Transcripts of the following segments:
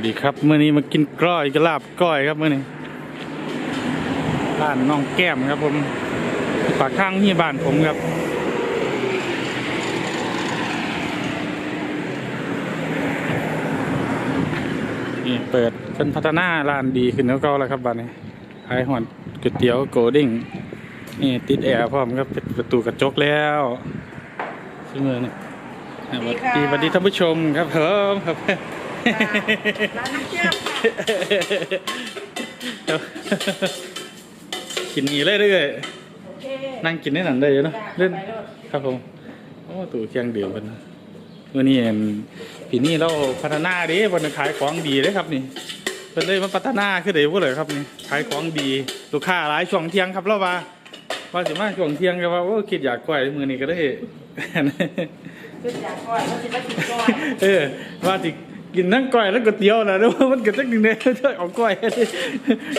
ดีครับเมื่อนี้มากินกล้อยกระลาบก้อยครับเมื่อนี้บ้านน้องแก้มครับผมปากข้างที่บ้านผมครับนี่เปิดเป็นพัฒนาร้านดีขึ้นแล้วก็แล้วครับบ้านนี้ขายหอนก๋วยเตี๋ยวโกดิ้งนี่ติดแอร์พร้อมครับเป็นประตูกระจกแล้วซึ่งเมื่อนี้สวัสดีสวัสดีท่านผู้ชมครับเพิ่มครับ ร้านน้ำเชื่อมค่ะกินนี้เลยเรื่อยโอเคๆนั่งกินได้หนันได้อยู่เนาะเล่นไปโลดครับผมโอ้ตู่เคียงเดียวกันนะเมื่อนี้เห็นปีนี้เราพัฒนาดิบนขายของดีเลยครับนี่เพิ่นเลยมาพัฒนาขึ้นเลยว่าเลยครับนี่ขายของดีลูกค้าหลายช่วงเที่ยงครับเราว่าว่าสิมาช่วงเที่ยงก็ว่าโอ้คิดอยากกล้วยมือนี้ก็ได้ขึ้นจากก้อยแล้วสิมากินก้อยเออว่าสิ กินทั้งก้อยแล้วก๋วยเตี๋ยวนะแล้วมันก็จักหนึ่งเนี่ยเอาก้อย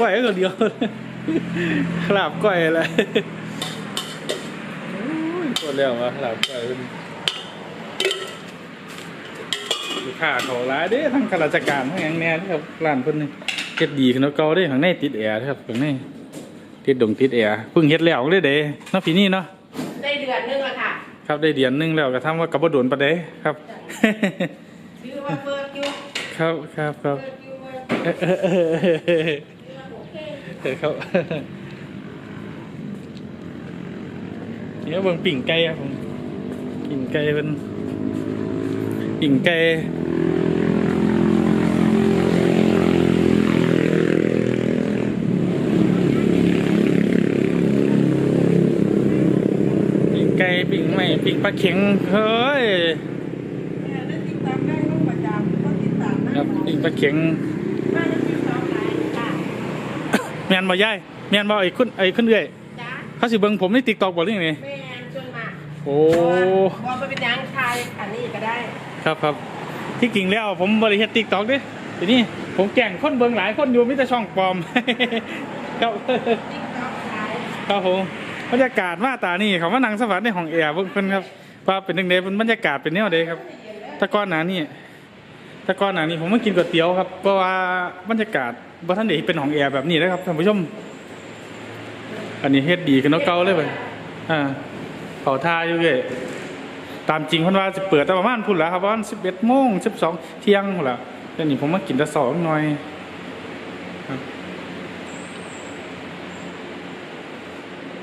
ก้อยก็เดียวขลาบก้อยอะไรโอ้ยปวดแล้ววะขลาบก้อยเป็นลูกค้าเขาหลายเด้ทั้งข้าราชการทั้งอย่างแน่ครับร้านเพิ่นนี่เฮ็ดดีขึ้นแล้วเก่าเด้ข้างในติดแอร์ครับข้างในติดดงติดแอร์เพิ่งเฮ็ดแล้วเลยเด้เนาะปีนี้เนาะได้เดือนนึงละค่ะ ครับได้เดือนหนึงแล้วก็ทำว่ากับ่โดนปานใดครับชื่อว่าเฟิร์สยู ครับครับครับเฟิร์สยูว่าเออเออเออเออเออโอเคเออครับเนี่ยเบิ่งปิ่งไก่ครับผมปิ่งไก่เป็นปิ่งไก่ปิ่งไก่ปิ่งไม่ปิ่งปลาเข็งเฮ้ยเนี่ยได้ติดตามได้ลูกประจำก็ติดตาม นะครับปิ่งปลาเข็งน่าจะติดตามหลายค่ะแมนบ่ย่ายแมนบ่ไอ้คุณไอ้คุณเอื้อยจ้าเขาสิเบิ่งผมใน TikTok บ่เรื่องนี้แม่นชวนมาโอ้พอไปเป็นยังทายอันนี้ก็ได้ ครับครับที่จริงแล้วผมบริเฮ็ดติ๊กต็อกดิทีนี้ผมแก่งคนเบิ่งหลายคนอยู่มิแต่ช่องปลอมครับติ๊กต็อกขายครับผมบรรยากาศมาตานี่เขามานั่งสวัสดิ์ในห้องแอร์เบิ่งเพิ่นครับว่าเป็นจังไดเป็นบรรยากาศเป็นแนวใดครับแตะก้อนหนานี่ แตะก้อนหนานี่ผมมากินก๋วยเตี๋ยวครับเพราะว่าบรรยากาศบ่ทันได้เป็นห้องแอร์แบบนี้นะครับท่านผู้ชม อันนี้เฮ็ดดีกันเนาะเก่าเลยเว้ยอ่าเขาท่าอยู่เว้ยตามจริงเพิ่นว่าสิเปิดแต่ประมาณพุ่นแล้วครับประมาณ11โมง12เที่ยงพุ่นละแต่นี่ผมมากินแต่สองหน่อย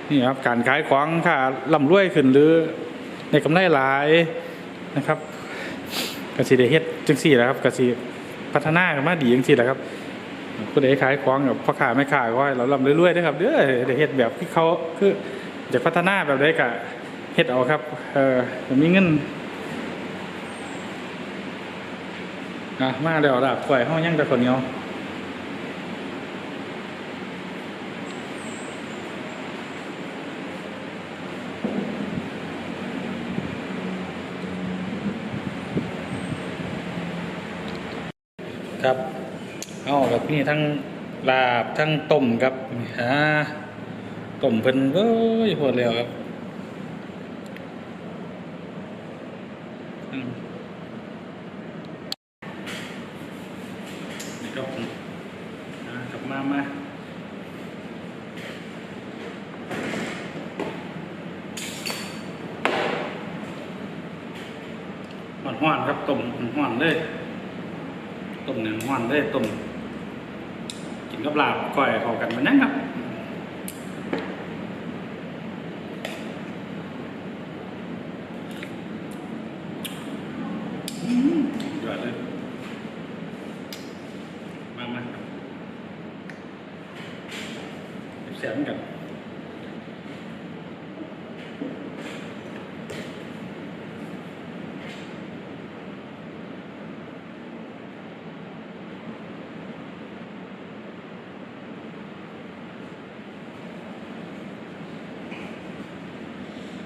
นี่ครับการขายของค่ะร่ำรวยขึ้นหรือในกำไรหลายนะครับกสิได้เฮ็ด จังสี่แหละครับกสิพัฒนากันมาดีจังสี่แหละครับผู้ใดขายของกับพ่อค้าแม่ค้าก็ให้เราร่ำรวยๆนะครับเด้อได้เฮ็ดแบบที่เขาคือจะพัฒนาแบบใดกะเฮ็ดเอาครับเออมมีเงินอะมาแล้วดาบกล้วยห้องยังแต่คนเนียวครับเอาแบบ นี้ทั้งลาบทั้งต้มครับอ่าต้มเพิ่นเอ้ยโหดแล้วครับอืมนี่ครับผมอ่ากลับมามาหอนห้อนครับต้มห้อนเลยต้มหนึ่งห้อนเลยต้ม กับลาบก่อยเข้ากันมันยังครับยอดเลยมามาครับแสบเหมือนกัน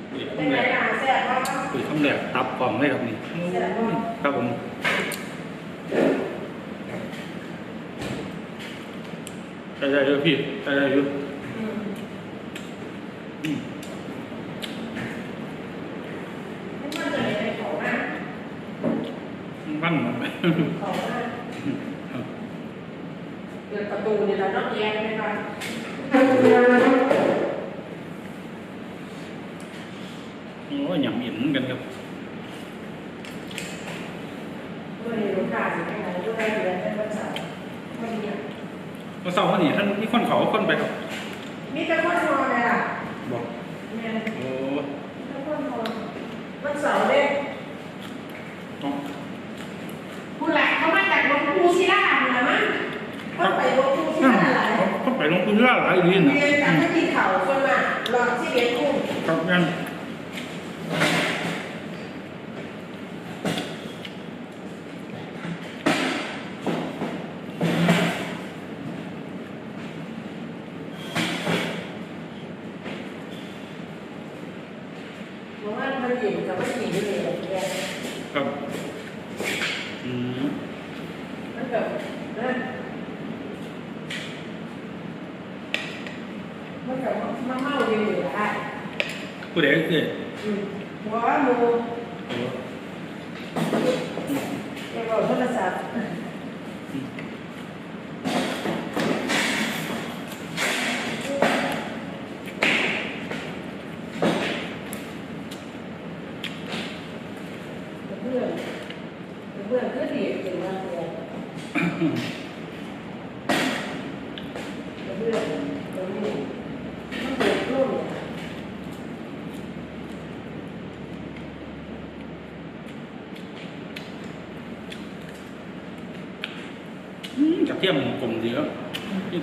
คุย เป็น คำแร ไง ก อะแซ่บมาก คุยคำแรกตับกล่องเลยครับนี่ แซ่บมาก ครับผมใช่ใช่เยอะพี่ใช่ใช่เยอะ อืม อืม ไม่ว่าจะเป็นของมาก มันมัน ของมาก ครับ ป ระตูนี่แหละเนอกแยกไหมคะโอ้ยหยำอิ่มเหมือนกันครับ ด้วยลูกค้าสิไปไหนด้วยเดือนเป็นวันเสาร์วันเดียว เมื่อเช้าวันนี้ท่านมีคนเขาคนไปครับมีแต่คนนอนเลยอะบอกแม่โอ้มีแต่คนนอนวันเสาร์เด้ต้องผู้หลักเขามาจากหลวงปู่ศิลาเหรอมั้งเขาไปหลวงปู่ศิลาหลายต้องไปลงทุนเยอะหลายดีนะเรียนจากที่กินเขาคนมาหลอกที่เรียนกุ้งครับงั้น เพราะว่ามันหยิบกับมันหยิบเลยแบบเนี้ยครับอืมมันแบบนั่นมันแบบมันเมาอยู่อยู่อะผู้ใดเอ่ยอืมหัวหมู โอ้ แกบอกโทรศัพท์เพื่อน เพื่อนก็ดีจริงมากเลยเพื่อนตรงนี้มันเดือร้อนอืมกระเทียมกลมดีครับนี่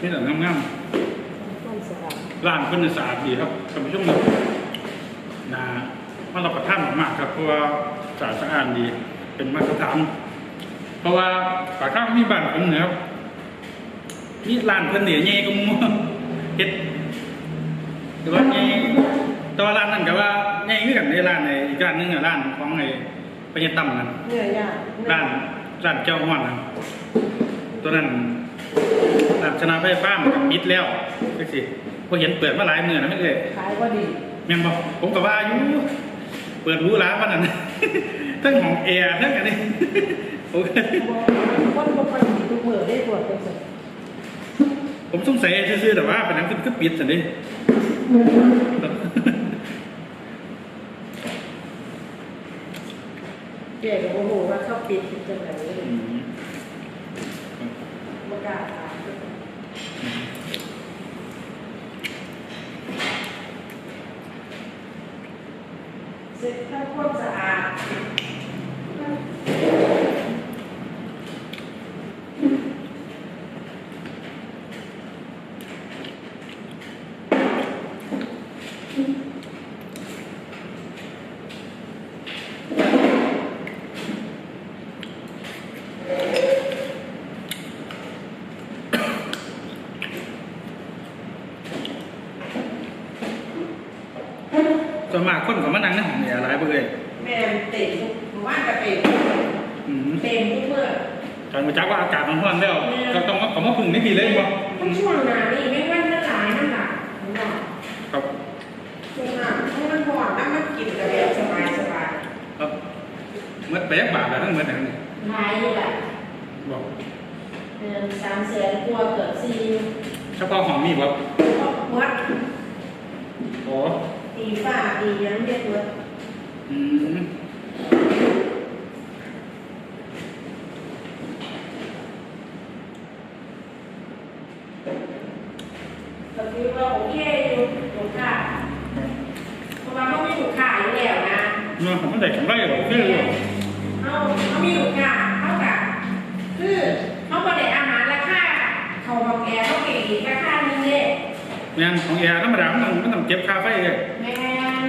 นี่แต่งามๆร้านเพิ่นสะอาดดีครับท่านผู้ชมครับนะมันรับประทานมากครับเพราะว่าสะอาดสะอาดดี เป็นมาตรฐาน เพราะว่าปากข้างมีบ้านผมเนี่ยครับนี่ร้านเพิ่นเนี่ยใหญ่ก็มูเฮ็ดแต่ว่าใหญ่แต่ว่าร้านนั้นก็ว่าใหญ่คือกันในร้านในอีกร้านหนึงอะร้านของไอ้พญาตั้มนั่นเนื้อย่างร้านร้านเจ้าห้วนนั่นตัวนั้นร้านชนะไฟฟ้ามันก็ปิดแล้วจังซี่พอเห็นเปิดมาหลายมื้อแล้วไม่เอ่ยขายว่าดีแม่นบ่ผมก็ว่าอยู่เปิดหูร้านมันนั่น ทั้งของแอร์ทั้งอันนี้โอเคคนบ่ค่อยดีทุกมื้อได้ตรวจเป็นสิผมสงสัยซื่อๆแต่ว่าเป็นหนังคือปิดสันดิเจ๊ก็บ่ฮู้ว่าเขาปิดจังได๋อืม บ่กล้าถามเสร็จทำความสะอาด ส่วนมากคนก็มานั่งในห้องแอร์หลายเบ่เอ่ยแม่นเต็มทุกหมู่บ้านก็เต็มอืมเต็มทุกมื้อการมาจักว่าอากาศมันร้อนแล้วก็ต้องมาขอมาพึ่งนี่ดีเลยบ่มันช่วงหน้านี่แม่งวันมันหลายนั่นล่ะเนาะครับช่วงหน้าเพราะมันร้อนแล้วมันกินก็แบบสบายสบายครับเมื่อแปดบาทแล้วทั้งหมดนั่นนี่หลายอยู่แหละบอกเดือนสามแสนกว่าเกือบสี่เฉพาะห้องมีบ่หมดโอ้ ปีฝ้าปียังเรียกหมดอืมก็คือว่าโอเคอยู่ถูกค่าเพราะว่าเขาไม่ถูกค่าอยู่แล้วนะเนาะมันได้กำไรบ่คือบ่เขาเขามีถูกค่าเท่ากับคือเขาก็ได้อาหารราคาเขาบอกแกเขาเก่งอีกราคา หนึงเลยของแอร์ธรรมดามันต้องมันต้องเก็บค่าไฟเลย แมน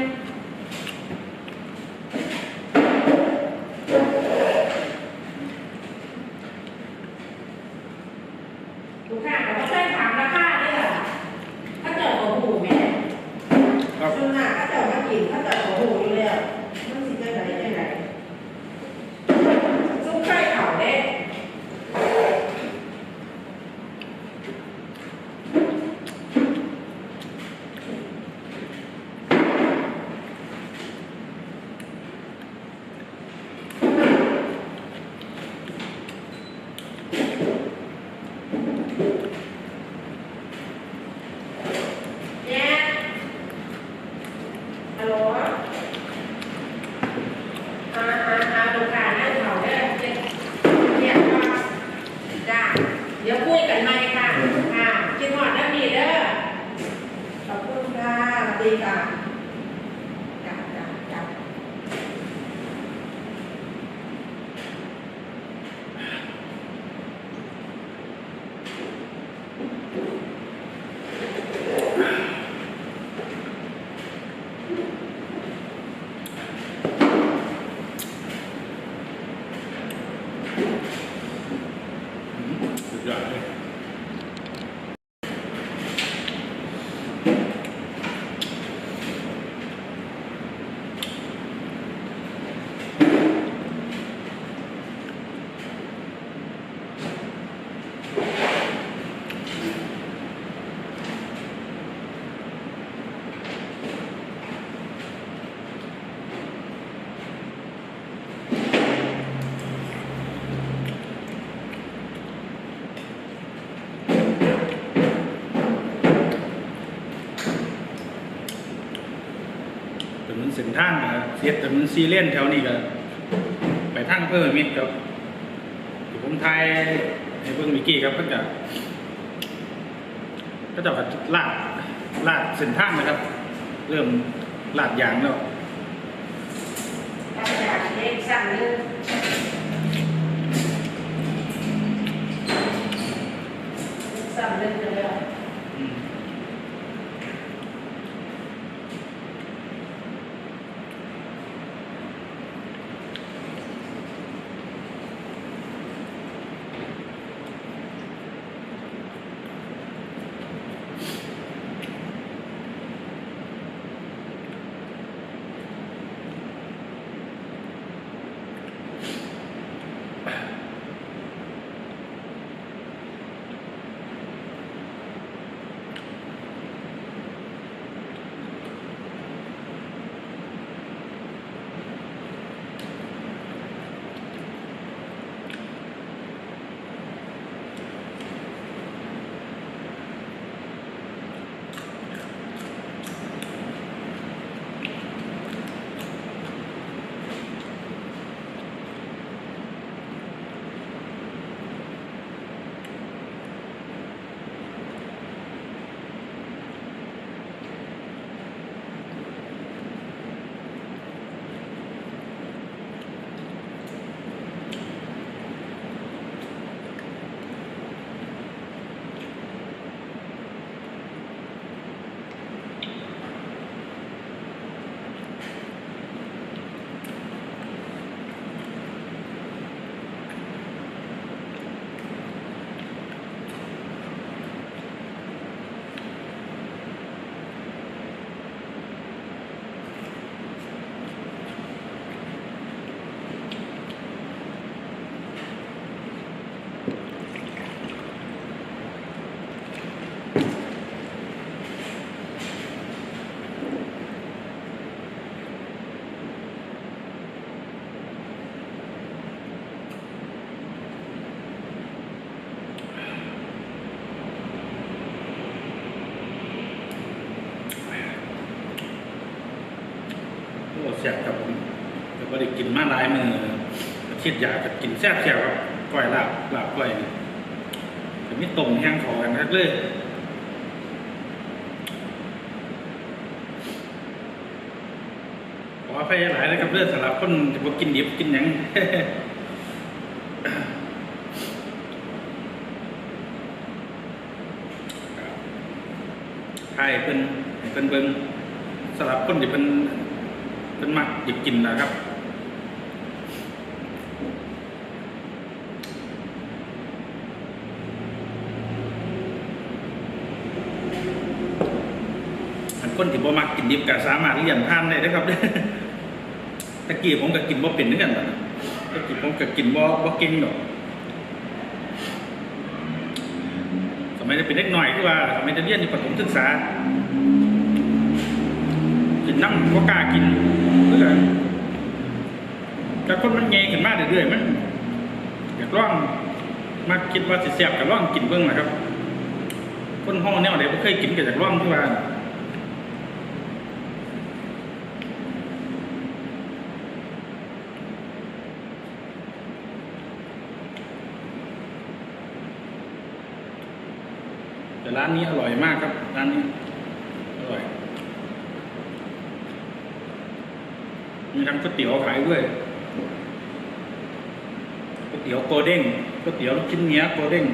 ทางนะเสียถนนซีเลนแถวนี้ก็ไปทางเพิ่มมิดครับที่ผมไทยให้เพิ่งมิกกี้ครับก็จะก็จะลาดลาดเส้นทางนะครับ เริ่มลาดยางแล้วตั้งเด็กสั่งเลย โอ้แซ่บครับผมแต่ว่าได้กินมาหลายมืออาทิตย์อยากจะกินแซ่บแซ่บครับก้อยลาบลาบก้อยนี่แต่ไม่ตรงแห้งขอกันนักเลยขออภัยหลายนะครับเรื่องสำหรับคนที่บ่กินดิบกินหยังใช่เพิ่นเพิ่นเบิ่งสำหรับคนที่เพิ่น เพิ่นมักอยากกินนะครับอันคนที่บ่มักกินดิบก็สามารถเลี่ยงทานได้นะครับตะกี้ผมก็กินบ่เป็นเหมือนกันตะกี้ผมก็กินบ่บ่เก่งดอกสมัยนี้เป็นเด็กหน่อยคือว่าสมัยจะเรียนอยู่ประถมศึกษา นน้ำบ่กล้ากินเพื่อแต่คนมันแงยขึ้นมาเรื่อยๆมันอยากลองมาคิดว่าสิแซ่บก็ลองกินเบิ่งนะครับ คนห้องแนวไหนบ่เคยกินก็อยากลองคือว่าแต่ร้านนี้อร่อยมากครับร้านนี้ อร่อย มีทั้งก๋วยเตี๋ยวขายด้วยก๋วยเตี๋ยวโกเด้งก๋วยเตี๋ยวลูกชิ้นเนื้อโกเด้ง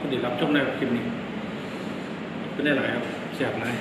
คุณติดรับ ชมในคลิปนี้เป็นได้หลายครับเสียบหลาย